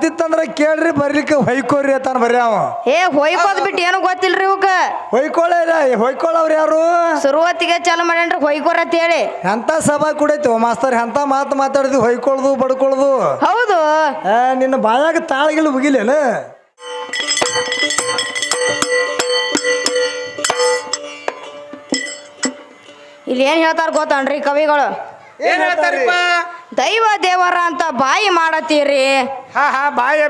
ಬರ್ತಿತ್ತಂದ್ರ ಕೇಳ್ರಿ ಬರ್ಲಿಕ್ಕೆ ಹೊಯ್ಕೋರಿ ಅಂತಾನ ಬರ್ರಿ ಅವ ಏ ಹೊಯ್ಕೋದ್ ಬಿಟ್ಟು ಏನು ಗೊತ್ತಿಲ್ರಿ ಇವಕ್ಕ ಹೊಯ್ಕೊಳ್ಳ ಇಲ್ಲ ಹೊಯ್ಕೊಳ್ಳವ್ರು ಯಾರು? ಶುರುವತ್ತಿಗೆ ಚಾಲು ಮಾಡ್ಯಾನ್ರಿ ಹೊಯ್ಕೋರ್ ಅಂತ ಹೇಳಿ. ಎಂತ ಸಭಾ ಕುಡೈತಿ ಮಾಸ್ತರ್ ಎಂತ ಮಾತು ಮಾತಾಡಿದ್ವಿ ಹೊಯ್ಕೊಳ್ದು ಬಡ್ಕೊಳ್ದು? ಹೌದು. ಆ, ನಿನ್ನ ಬಾಯಾಗ ತಾಳಗಿಲ್ ಮುಗಿಲೇನ? ಇಲ್ಲಿ ಏನ್ ಹೇಳ್ತಾರ ಗೊತ್ತನ್ರಿ ಕವಿಗಳು? ಏನ್ ಹೇಳ್ತಾರಿಪ್ಪ? ದೈವ ದೇವರ ಅಂತ ಬಾಯಿ ಮಾಡತ್ತೀರಿ? ಹಾ ಹಾ ಬಾಯಿ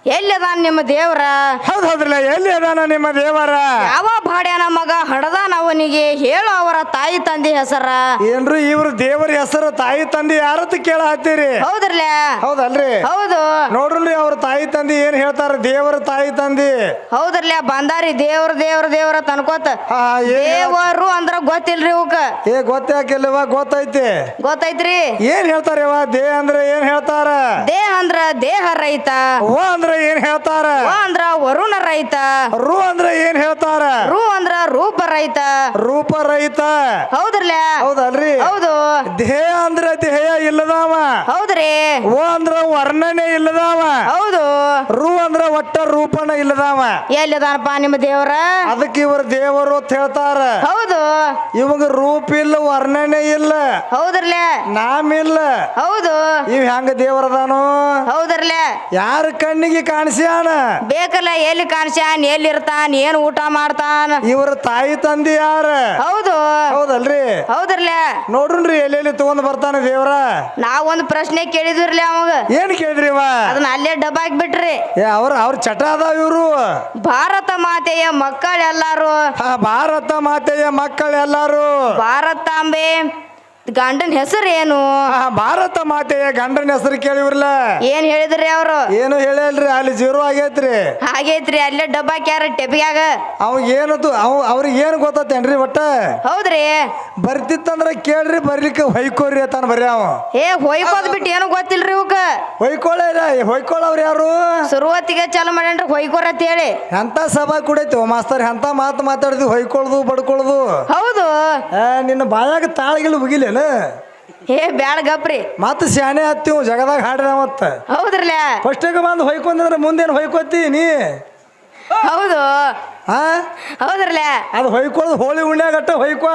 ಎಬ್ಸ್ಯಾರಿವ ಎಲ್ಲಿದಾನ ನಿಮ್ಮ ದೇವರ? ಹೌದ್ ಹೌದ್ರಲ್ಲ ಎಲ್ಲಿ ಅದಾನ ನಿಮ್ಮ ದೇವರ? ಯಾವ ಬಾಡ್ಯಾನ ಮಗ ಹಡದಾನ ಅವನಿಗೆ? ಹೇಳು ಅವರ ತಾಯಿ ತಂದೆ ಹೆಸರ. ಏನ್ರಿ ಇವ್ರು ದೇವರ ಹೆಸರು ತಾಯಿ ತಂದೆ ಯಾರತ್ ಕೇಳ ಹತ್ತೀರಿ ಹೌದ್ರಲ್ಲ? ಹೌದಲ್ರಿ? ಹೌದು. ನೋಡ್ರಿ ಅವ್ರ ತಾಯಿ ತಂದೆ ಏನ್ ಹೇಳ್ತಾರ? ದೇವರ ತಾಯಿ ತಂದೆ. ಹೌದ್ರಲ್ಲ ಬಂದಾರಿ ದೇವ್ರ ದೇವ್ರ ದೇವ್ರ ತನ್ಕೋತ ಹಾ ಏನ್ ಹೇಳ- ದೇವರು ಅಂದ್ರ ಗೊತ್ತಿಲ್ರಿ ಇವಕ್ಕ ಏ ಗೊತ್ತಾಕಿಲ್ಲವ ಗೊತ್ತೈತಿ. ಗೊತ್ತೈತ್ರಿ? ಏನ್ ಹೇಳ್ತಾರ ದೇ ಅಂದ್ರೆ ಏನ್ ಹೇಳ್ತಾರ? ದೇಹ ಅಂದ್ರ ದೇಹ ರೈತ ವ ಅಂದ್ರೆ ಏನ್ ಹೇಳ್ತಾರ? ವ ಅಂದ್ರ ವರುಣ ರೈತ. ರು ಅಂದ್ರ ಏನ್ ಹೇಳ್ತಾರ? ರು ಅಂದ್ರ ರೂಪ ರೈತ. ರೂಪ ರೈತ. ಹೌದ್ರಲ್ಲ? ಹೌದಲ್ರಿ? ಹೌದು. ದೇಹ ಅಂದ್ರ ದೇಹ ಇಲ್ಲದಾವ. ಹೌದ್ರಿ. ಓ ಅಂದ್ರ ವರ್ಣನೆ ಇಲ್ಲದಾವ. ಹೌದು. ರು ಅಂದ್ರ ಒಟ್ಟ ರೂಪನ ಇಲ್ಲದಾವ. ಎಲ್ಲಿದಾನಪ್ಪ ನಿಮ್ಮ ದೇವ್ರ? ಅದಕ್ಕೆ ಇವ್ರ ದೇವರು ಅಂತ ಹೇಳ್ತಾರ. ಹೌದು. ಇವಾಗ ರೂಪ ಇಲ್ಲ ವರ್ಣನೆ ಇಲ್ಲ. ಹೌದ್ರಲ್ಲ? ನಾಮ ಇಲ್ಲ ಹೌದು. ಇವ್ ಹೆಂಗ ದೇವರದಾನು ಹೌದ್ರಲ್ಲ? ಯಾರ ಕಣ್ಣಿಗೆ ಕಾಣಿಸ್ಯಾನ? ಬೇಕಲ್ಲ ಎಲ್ಲಿ ಕಾಣಿಸ್ಯಾನ್ ಎಲ್ಲಿ ಇರ್ತಾನ ಏನ್ ಊಟ ಮಾಡ್ತಾನ? ಇವ್ರ ತಾಯಿ ತಂದೆ ಯಾರ? ಹೌದು. ಹೌದಲ್ರಿ? ಹೌದ್ರಲ್ಲ? ನೋಡ್ರಿ ಎಲ್ಲೆಲ್ಲಿ ತಗೊಂಡ್ ಬರ್ತಾನ ದೇವ್ರ? ನಾವೊಂದು ಪ್ರಶ್ನೆ ಕೇಳಿದ್ವಿರ್ಲಿ ಅವಾಗ. ಏನ್ ಕೇಳಿದ್ರಿ ಅದನ್ನ ಅಲ್ಲೇ ಡಬ್ಬ ಬಿಟ್ರಿ ಏ ಅವ್ರ ಅವ್ರ ಚಟ ಅದಾವ ಇವ್ರು. ಭಾರತ ಮಾತೆಯ ಮಕ್ಕಳೆಲ್ಲಾರು. ಆ ಭಾರತ ಮಾತೆಯ ಮಕ್ಕಳೆಲ್ಲಾರು. ಭಾರತಾಂಬೆ ಗಂಡನ ಹೆಸರು ಏನು? ಆ ಭಾರತ ಮಾತೆಯ ಗಂಡನ ಹೆಸರು ಕೇಳಿವ್ರಲ್ಲ? ಏನ್ ಹೇಳಿದ್ರಿ ಅವರು? ಏನು ಹೇಳಲ್ರಿ ಅಲ್ಲಿ ಜೀರೋ ಆಗೈತ್ರಿ. ಹಾಗೈತ್ರಿ ಅಲ್ಲೇ ಡಬ್ಬಾಕ್ಯಾರ ಟೆಬಿಯಾಗ ಅವ್ ಏನದು ಅವ್ ಅವ್ರಿಗೆ ಏನು ಗೊತ್ತೇನ್ರಿ ಒಟ್ಟ? ಹೌದ್ರಿ. ಬರ್ತಿತ್ತಂದ್ರ ಕೇಳ್ರಿ ಬರ್ಲಿಕ್ಕೆ ಹೊಯ್ಕೋರಿ ಅಂತಾನ ಬರ್ರಿ ಅವ. ಏ ಹೊಯ್ಕೋದ್ ಬಿಟ್ಟು ಏನು ಗೊತ್ತಿಲ್ರಿ ಇವಕ್ಕ ಹೊಯ್ಕೊಳ್ಳ ಇಲ್ಲ ಹೊಯ್ಕೊಳ್ಳವ್ರು ಯಾರು? ಶುರುವತ್ತಿಗೆ ಚಾಲು ಮಾಡ್ಯಾನ್ರಿ ಹೊಯ್ಕೋರ್ ಅಂತ ಹೇಳಿ. ಎಂತ ಸಭಾ ಕುಡೈತಿ ಮಾಸ್ತರ್ ಎಂತ ಮಾತು ಮಾತಾಡಿದ್ವಿ ಹೊಯ್ಕೊಳ್ದು ಬಡ್ಕೊಳ್ದು. ಹೌದು. ಆ, ನಿನ್ನ ಬಾಯಾಗ ತಾಳಗಿಲ್ ಮುಗಿಲೇನ ಏ ಬ್ಯಾಡ ಗಪ್ರಿ. ಮತ್ತ ಶಾನೆ ಹತ್ತಿವು ಜಗದಾಗ ಹಾಡ್ರ ಮತ್ತ. ಹೌದ್ರಲ್ಲ ಫಸ್ಟಿಗೆ ಬಂದು ಹೊಯ್ಕೊಂಡ್ರೆ ಮುಂದೇನು ಹೊಯ್ಕೋತಿ ನೀ? ಹೌದು. ಹಾ ಹೌದ್ರಲ್ಲ ಅದು ಹೊಯ್ಕೊಳ್ಳೋದು ಹೋಳಿ ಉಣ್ಯಾಗಟ್ಟ ಹೊಯ್ಕೋ.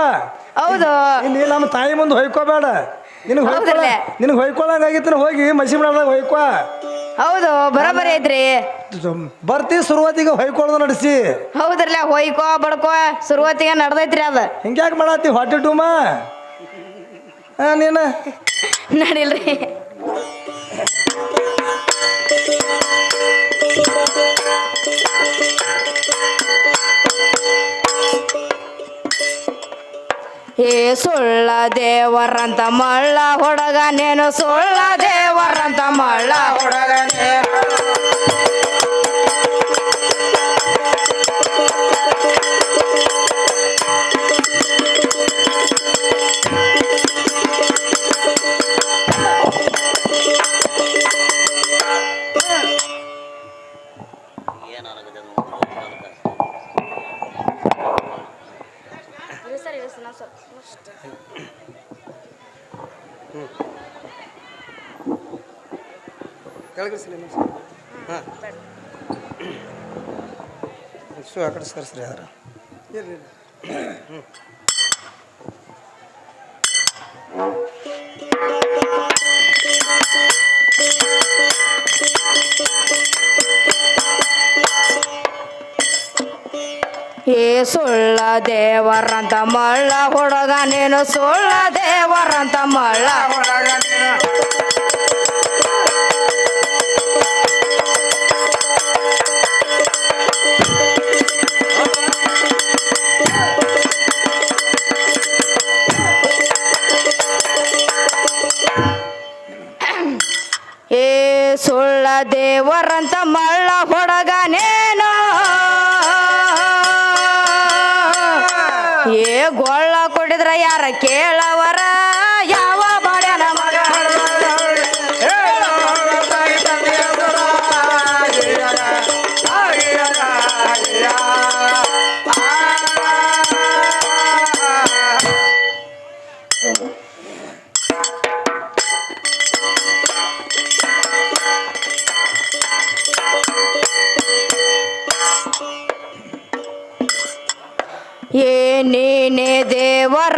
ಹೌದು. ನೀ ನಮ್ಮ ತಾಯಿ ಮುಂದೆ ಹೊಯ್ಕೋಬೇಡ. ನಿನಗೆ ಹೊಯ್ಕೊಳ್ಳ ನಿನಗೆ ಹೊಯ್ಕೊಳ್ಳಂಗಾಗಿತ್ತು ಹೋಗಿ ಮಸಿ ಬಿಡೋದಾಗ ಹೊಯ್ಕೋ. ಹೌದು ಬರೋಬರಿ ಐತ್ರಿ. ಬರ್ತಿ ಸುರುವತಿಗೆ ಹೊಯ್ಕೊಳ್ಳೋದು ನಡೆಸಿ. ಹೌದ್ರಲ್ಲ ಹೊಯ್ಕೋ ಬಡ್ಕೋ ಶುರುವತ್ತಿಗೆ ನಡ್ದೈತ್ರಿ ಅದ. ಹಿಂಗ್ಯಾಕೆ ಮಾಡತ್ತಿ ಹೊಟ್ಟೆ ಟೂಮ? ನೀನು? ನಡಿಲ್ರಿ. ಏ ಸುಳ್ಳ ದೇವರಂತ ಮಳ್ಳ ಹೊಡಗ ನೇನು ಸುಳ್ಳ ದೇವರಂತ ಮಳ್ಳ ಸೊ ಆ ಕಡೆ ಸರಿಸ್ರಿ ಯಾರ? ಏ ಸುಳ್ಳ ದೇವರಂತ ಮಳ್ಳ ಹುಡುಗ ನೀನು ಸುಳ್ಳ ದೇವರಂತ ಮಳ್ಳ ಏ ದೇವರಂತ ಮಳ್ಳ ಹೊಡಗನೇನೋ. ಏ ಗೊಳ್ಳ ಕೊಡಿದ್ರ ಯಾರ ಕೇಳವರ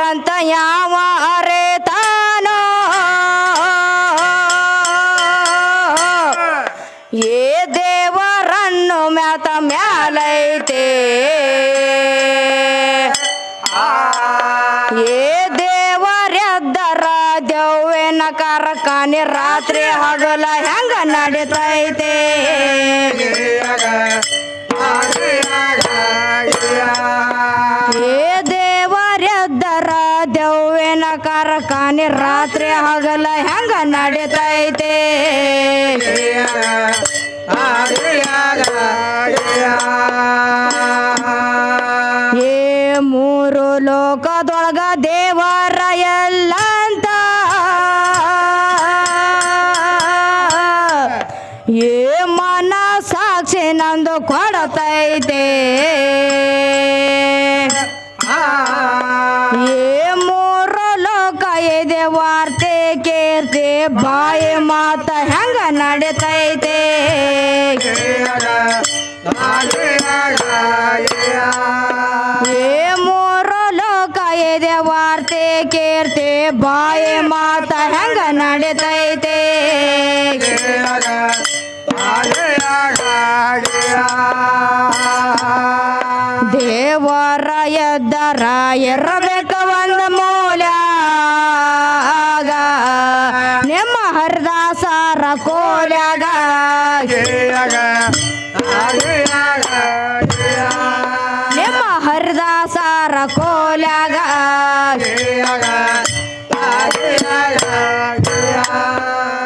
ದೇವರಂತ ಯಾವ ಅರೆತಾನೋ ಏ ದೇವರನ್ನು ಮ್ಯಾತ ಮ್ಯಾಲೈತೆ. ಹಗಲ ಹೆಂಗ ನಡೀತೈತೆ? ಏ ಮೂರು ಲೋಕದೊಳಗ ದೇವರ ಎಲ್ಲಂತ? ಏ ಮನ ಸಾಕ್ಷಿ ನಂದು ಕೊಡತೈತೆ? ಏ ಬಾಯಿ ಮಾತ ಹೆಂಗ ನಡೀತೈತೆ? ಏ ಮೂರು ಲೋಕ ಇದೆ ವಾರ್ತೆ ಕೀರ್ತಿ. ಬಾಯಿ ಮಾತ ಹೆಂಗ ನಡೀತೈತೆ? ದೇವರ ಎದ್ದರ ಇರಬೇಕ ಕೋಲ್ಯಾಗ ನಿಮ್ಮ ಹರಿದಾಸರ ಕೋಲ್ಯಾಗ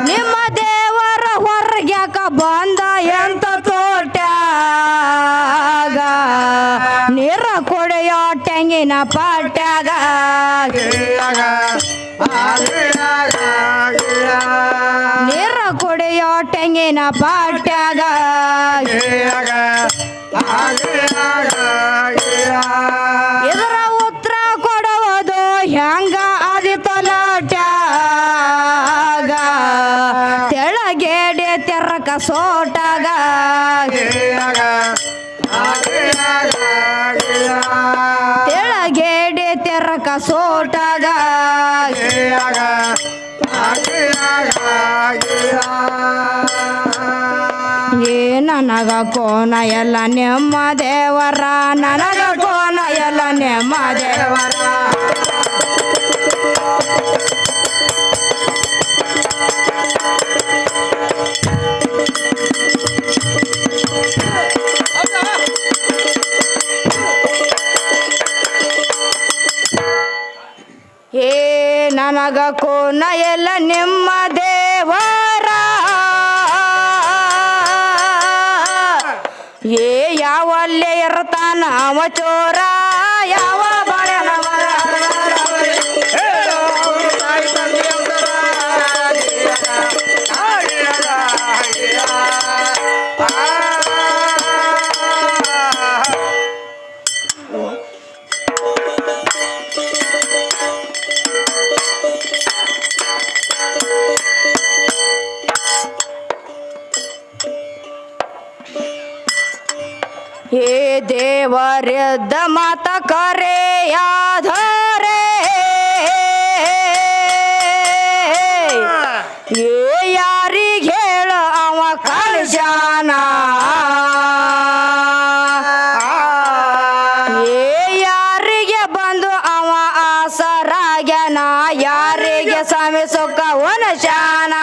ನಿಮ್ಮ ದೇವರ ಹೊರಗ್ಯಾಕ ಬಂದ ಎಂತ ತೋಟ್ಯಾಗ? ನೀರ ಕುಡಿಯೋ ತೆಂಗಿನ ಪಾಟ್ಯಾಗ. ತೆಂಗಿನ ಪಾಟ್ಯಾಗ ಇದರ ಉತ್ತರ ಕೊಡುವುದು ಹೆಂಗ ಆದಿತಲಾಟ್ಯಾಗ ತೆಳಗೇಡೆ ತೆರಕ ಸೋಟಾಗ. ತೆಳಗೇಡೆ ತೆರಕ ಸೋಟಾಗ. ಏ ನನಗ ಕೋನ ಎಲ್ಲ ನಿಮ್ಮ ದೇವರ ನನಗ ಕೋನ ಎಲ್ಲ ನಿಮ್ಮ ದೇವರ ಏ ನನಗ ಕೋನ ಎಲ್ಲ ನಿಮ್ಮ ಏ ಯಾವಲ್ಲೇ ಇರ್ತಾನ ಅವ ಚೋರ ಯಾವ ಏ ದೇವರೆದ್ದ ಮತ ಕರೆಯಾಧರೆ ಏ ಯಾರಿಗೆ ಹೇಳ ಅವ ಕಳ್ಸ್ಯಾನ ಏ ಯಾರಿಗೆ ಬಂದು ಅವ ಆಸರಾಗ್ಯನ? ಯಾರಿಗೆ ಸ್ವಾಮಿ ಸುಖ ಒನಶಾನ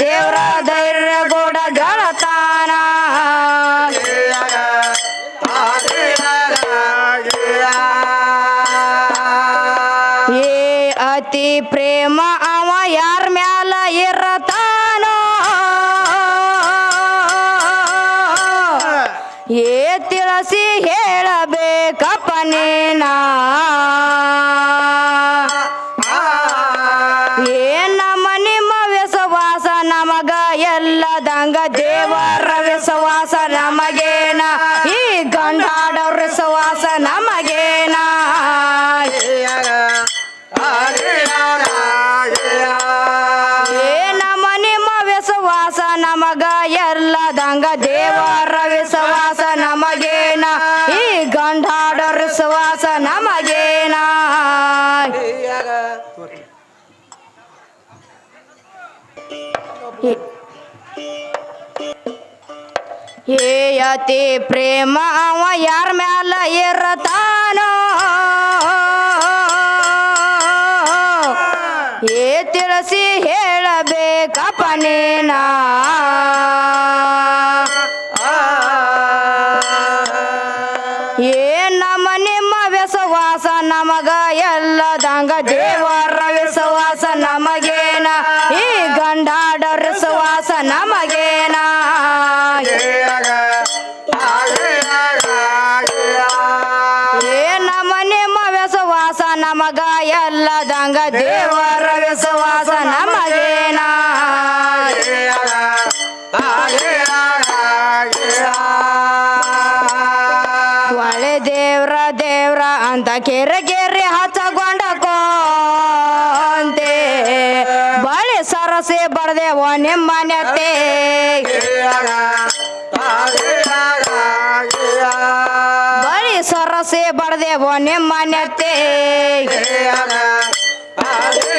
ದೇವ್ರ ಧೈರ್ಯ ಗೋಡ ಗಳತಾನ. ಏ ಅತಿ ಪ್ರೇಮ ಅವ ಯಾರ ಮ್ಯಾಲ ಇರತಾನೋ? ಏ ತಿಳಿಸಿ ಹೇಳಬೇಕಪ್ಪ ನೀನಾ? ಅತಿ ಪ್ರೇಮ ಅವ ಯಾರ ಮ್ಯಾಲ ಇರತಾನೋ ಏ ತಿಳಿಸಿ ಹೇಳಬೇಕಪ್ಪ ನೀನಾ? ಕೆರೆ ಕೆರೆ ಕೋಂತೆ ಬಳೆ ಸರಸೆ ಬಡ್ದೇವ ನಿಮ್ಮ ನೆತ್ತೆ. ಬಳಿ ಸರಸೆ ಬಡ್ದೇವ ನಿಮ್ಮ Yeah.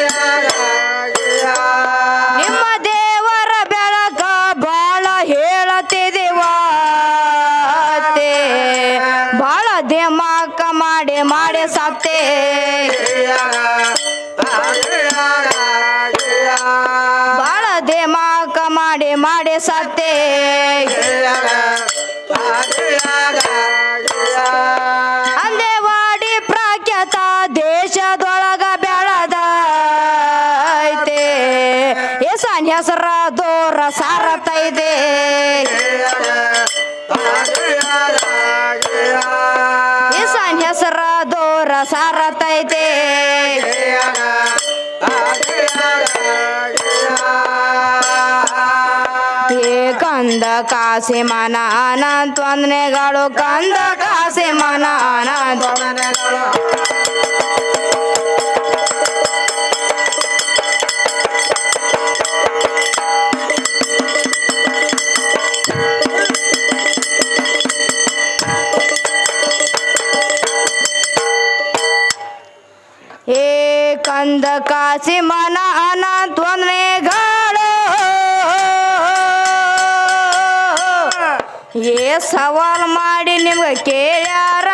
ಕಂದ ಕಾಸೆ ಮನ ಅನಂತ ಕಂದ ಕಾಸೆ ಮನ ಏ ಕಂದ ಕಾಸಿ ಮನ ಅನಂತ ಏ ಸವಾಲ್ ಮಾಡಿ ನಿಮ್ಗೆ ಕೇಳ್ಯಾರ?